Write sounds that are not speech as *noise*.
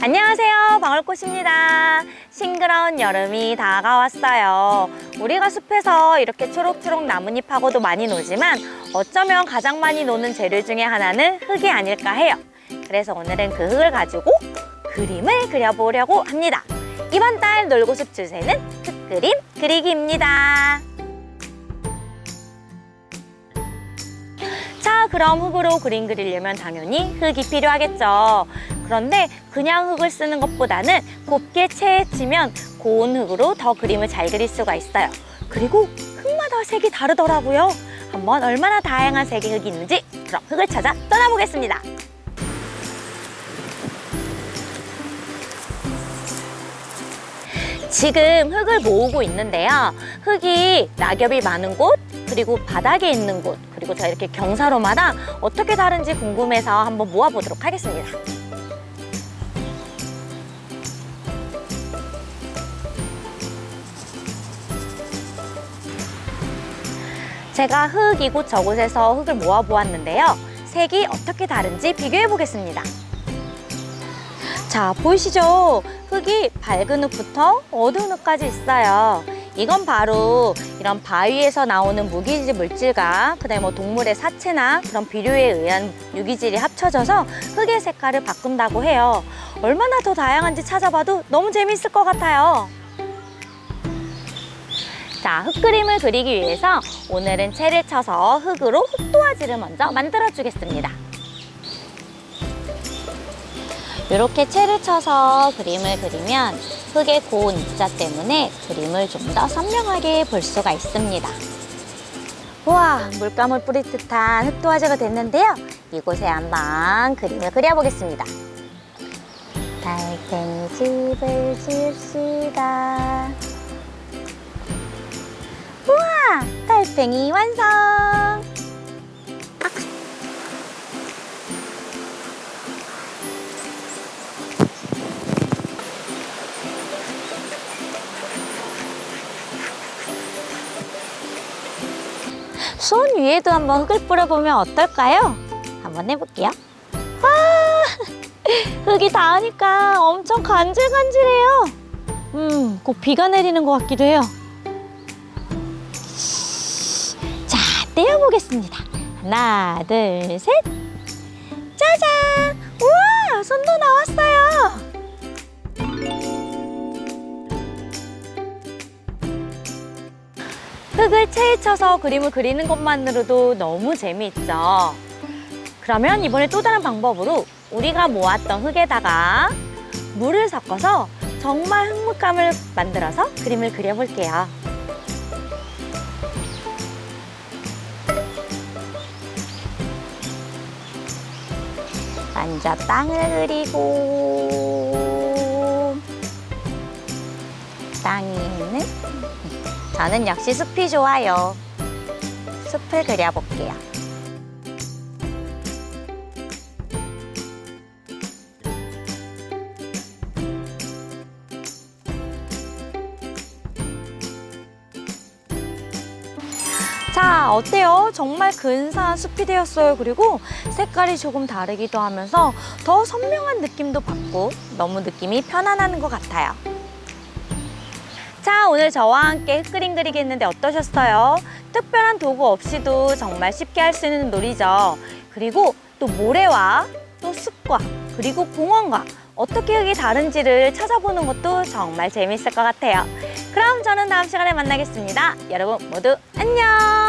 안녕하세요. 방울꽃입니다. 싱그러운 여름이 다가왔어요. 우리가 숲에서 이렇게 초록초록 나뭇잎하고도 많이 노지만 어쩌면 가장 많이 노는 재료 중에 하나는 흙이 아닐까 해요. 그래서 오늘은 그 흙을 가지고 그림을 그려보려고 합니다. 이번 달 놀고 숲 주제는 흙그림 그리기입니다. 자 그럼 흙으로 그림 그리려면 당연히 흙이 필요하겠죠 그런데 그냥 흙을 쓰는 것보다는 곱게 채치면 고운 흙으로 더 그림을 잘 그릴 수가 있어요. 그리고 흙마다 색이 다르더라고요. 한번 얼마나 다양한 색의 흙이 있는지 그럼 흙을 찾아 떠나보겠습니다. 지금 흙을 모으고 있는데요. 흙이 낙엽이 많은 곳, 그리고 바닥에 있는 곳, 그리고 저 이렇게 경사로마다 어떻게 다른지 궁금해서 한번 모아보도록 하겠습니다. 제가 흙 이곳 저곳에서 흙을 모아 보았는데요. 색이 어떻게 다른지 비교해 보겠습니다. 자, 보이시죠? 흙이 밝은 흙부터 어두운 흙까지 있어요. 이건 바로 이런 바위에서 나오는 무기질 물질과 그다음에 뭐 동물의 사체나 그런 비료에 의한 유기질이 합쳐져서 흙의 색깔을 바꾼다고 해요. 얼마나 더 다양한지 찾아봐도 너무 재밌을 것 같아요. 자, 흙 그림을 그리기 위해서 오늘은 채를 쳐서 흙으로 흙도화지를 먼저 만들어 주겠습니다. 이렇게 채를 쳐서 그림을 그리면 흙의 고운 입자 때문에 그림을 좀 더 선명하게 볼 수가 있습니다. 우와, 물감을 뿌릴 듯한 흙도화지가 됐는데요. 이곳에 한번 그림을 그려보겠습니다. 달팽이 집을 지읍시다. 달팽이 완성! 손 위에도 한번 흙을 뿌려보면 어떨까요? 한번 해볼게요. 와! *laughs* 흙이 닿으니까 엄청 간질간질해요. 음, 곧 비가 내리는 것 같기도 해요. 떼어보겠습니다. 하나, 둘, 셋. 짜잔! 우와! 손도 나왔어요. 흙을 체에 쳐서 그림을 그리는 것만으로도 너무 재미있죠. 그러면 이번에 또 다른 방법으로 우리가 모았던 흙에다가 물을 섞어서 정말 흙물감을 만들어서 그림을 그려볼게요. 먼저 땅을 그리고 땅에는 저는 역시 숲이 좋아요. 숲을 그려볼게요. 자, 어때요? 정말 근사한 숲이 되었어요. 그리고 색깔이 조금 다르기도 하면서 더 선명한 느낌도 받고 너무 느낌이 편안한 것 같아요. 자, 오늘 저와 함께 흙그림 그리기 했는데 어떠셨어요? 특별한 도구 없이도 정말 쉽게 할 수 있는 놀이죠. 그리고 또 모래와 또 숲과 그리고 공원과 어떻게 흙이 다른지를 찾아보는 것도 정말 재밌을 것 같아요. 그럼 저는 다음 시간에 만나겠습니다. 여러분 모두 안녕!